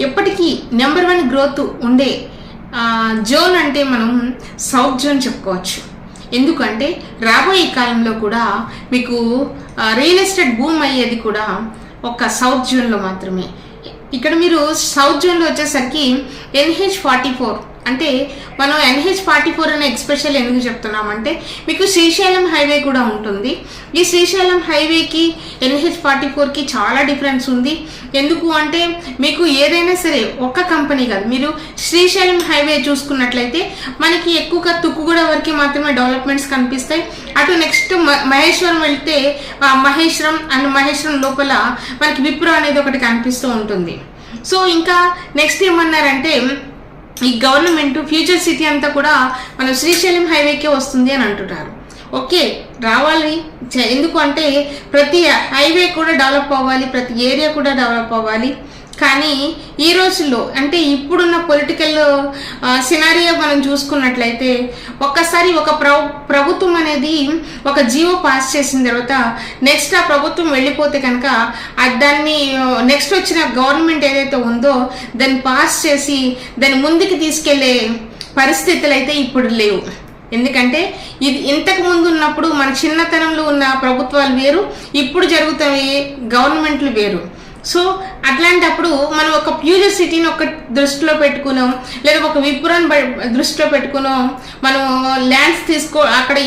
ఎప్పటికీ number one growth ఉండే zone అంటే మనం సౌత్ జోన్ చెప్పుకోవచ్చు. ఎందుకంటే రాబోయే కాలంలో కూడా మీకు రియల్ ఎస్టేట్ భూమి అయ్యేది కూడా ఒక సౌత్ జోన్లో మాత్రమే. ఇక్కడ మీరు సౌత్ జోన్లో వచ్చేసరికి ఎన్హెచ్ ఫార్టీ ఫోర్ అంటే మనం ఎన్హెచ్ ఫార్టీ ఫోర్ అనే ఎక్స్పెషల్ ఎందుకు చెప్తున్నామంటే మీకు శ్రీశైలం హైవే కూడా ఉంటుంది. ఈ శ్రీశైలం హైవేకి ఎన్హెచ్ ఫార్టీ ఫోర్కి చాలా డిఫరెన్స్ ఉంది. ఎందుకు అంటే మీకు ఏదైనా సరే ఒక్క కంపెనీ కాదు మీరు శ్రీశైలం హైవే చూసుకున్నట్లయితే మనకి ఎక్కువగా తుక్కుగూడ వరకు మాత్రమే డెవలప్మెంట్స్ కనిపిస్తాయి. అటు నెక్స్ట్ మహేశ్వరం వెళ్తే మహేశ్వరం అండ్ మహేశ్వరం లోపల మనకి విప్రో అనేది ఒకటి కనిపిస్తూ ఉంటుంది. సో ఇంకా నెక్స్ట్ ఏమన్నారంటే ఈ గవర్నమెంట్ ఫ్యూచర్ సిటీ అంతా కూడా మన శ్రీశైలం హైవేకే వస్తుంది అని అంటున్నారు. ఓకే రావాలి. చ- ఎందుకు అంటే ప్రతి హైవే కూడా డెవలప్ అవ్వాలి ప్రతి ఏరియా కూడా డెవలప్ అవ్వాలి. కానీ ఈ రోజుల్లో అంటే ఇప్పుడున్న పొలిటికల్ సినారియో మనం చూసుకున్నట్లయితే ఒక్కసారి ఒక ప్రభుత్వం అనేది ఒక జీవో పాస్ చేసిన తర్వాత నెక్స్ట్ ఆ ప్రభుత్వం వెళ్ళిపోతే కనుక దాన్ని నెక్స్ట్ వచ్చిన గవర్నమెంట్ ఏదైతే ఉందో దాన్ని పాస్ చేసి దాన్ని ముందుకు తీసుకెళ్ళే పరిస్థితులు అయితే ఇప్పుడు లేవు. ఎందుకంటే ఇది ఇంతకు ముందు ఉన్నప్పుడు మన చిన్నతనంలో ఉన్న ప్రభుత్వాలు వేరు ఇప్పుడు జరుగుతాయి గవర్నమెంట్లు వేరు. సో అట్లాంటప్పుడు మనం ఒక ఫ్యూజర్ సిటీని ఒక దృష్టిలో పెట్టుకున్నాం లేదా ఒక విపురాన్ని దృష్టిలో పెట్టుకున్నాం మనం ల్యాండ్స్ తీసుకో అక్కడ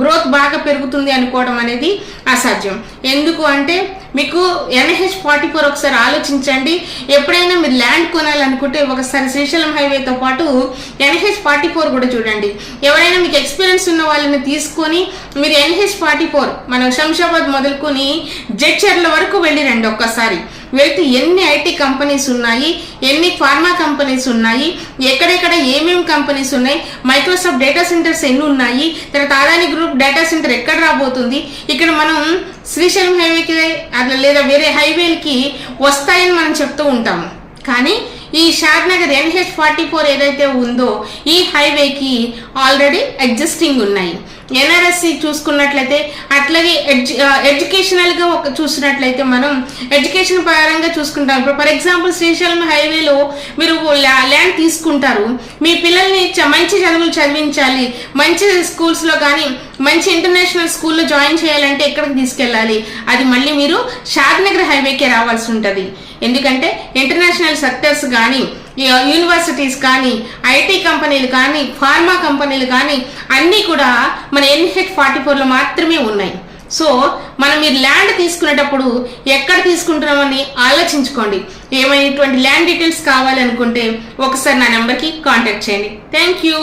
గ్రోత్ బాగా పెరుగుతుంది అనుకోవడం అనేది అసాధ్యం. ఎందుకు అంటే మీకు ఎన్హెచ్ ఫార్టీ ఫోర్ ఒకసారి ఆలోచించండి. ఎప్పుడైనా మీరు ల్యాండ్ కొనాలనుకుంటే ఒకసారి శ్రీశైలం హైవేతో పాటు ఎన్హెచ్ ఫార్టీ ఫోర్ కూడా చూడండి. ఎవరైనా మీకు ఎక్స్పీరియన్స్ ఉన్న వాళ్ళని తీసుకొని మీరు ఎన్హెచ్ ఫార్టీ ఫోర్ మన శంషాబాద్ మొదలుకొని జడ్చర్ల వరకు వెళ్ళిరండి ఒక్కసారి. వెళ్తే ఎన్ని ఐటీ కంపెనీస్ ఉన్నాయి ఎన్ని ఫార్మా కంపెనీస్ ఉన్నాయి ఎక్కడెక్కడ ఏమేమి కంపెనీస్ ఉన్నాయి మైక్రోసాఫ్ట్ డేటా సెంటర్స్ ఎన్ని ఉన్నాయి తర్వాత అదాని గ్రూప్ డేటా సెంటర్ ఎక్కడ రాబోతుంది ఇక్కడ మనం శ్రీశైలం హైవేకి అట్లా లేదా వేరే హైవేలకి వస్తాయని మనం చెప్తూ ఉంటాము. కానీ ఈ Shadnagar NH forty four ఏదైతే ఉందో ఈ హైవేకి ఆల్రెడీ ఎగ్జిస్టింగ్ ఉన్నాయి. ఎన్ఆర్ఎస్సి చూసుకున్నట్లయితే అట్లాగే ఎడ్యు ఎడ్యుకేషనల్గా ఒక చూసినట్లయితే మనం ఎడ్యుకేషన్ పరంగా చూసుకుంటాం. ఇప్పుడు ఫర్ ఎగ్జాంపుల్ శ్రీశైలం హైవేలో మీరు ల్యా- ల్యాండ్ తీసుకుంటారు. మీ పిల్లల్ని చ- మంచి చదువులు చదివించాలి. మంచి స్కూల్స్లో కానీ మంచి ఇంటర్నేషనల్ స్కూల్లో జాయిన్ చేయాలంటే ఎక్కడికి తీసుకెళ్ళాలి? అది మళ్ళీ మీరు షాద్నగర్ హైవేకే రావాల్సి ఉంటుంది. ఎందుకంటే ఇంటర్నేషనల్ సెక్టర్స్ కానీ యూనివర్సిటీస్ కానీ ఐటీ కంపెనీలు కానీ ఫార్మా కంపెనీలు కానీ అన్నీ కూడా మన ఎన్హెచ్ ఫార్టీ ఫోర్లో మాత్రమే ఉన్నాయి. సో మనం మీరు ల్యాండ్ తీసుకునేటప్పుడు ఎక్కడ తీసుకుంటున్నామని ఆలోచించుకోండి. ఏమైనా ఇటువంటి ల్యాండ్ డీటెయిల్స్ కావాలనుకుంటే ఒకసారి నా నెంబర్కి కాంటాక్ట్ చేయండి. Thank you.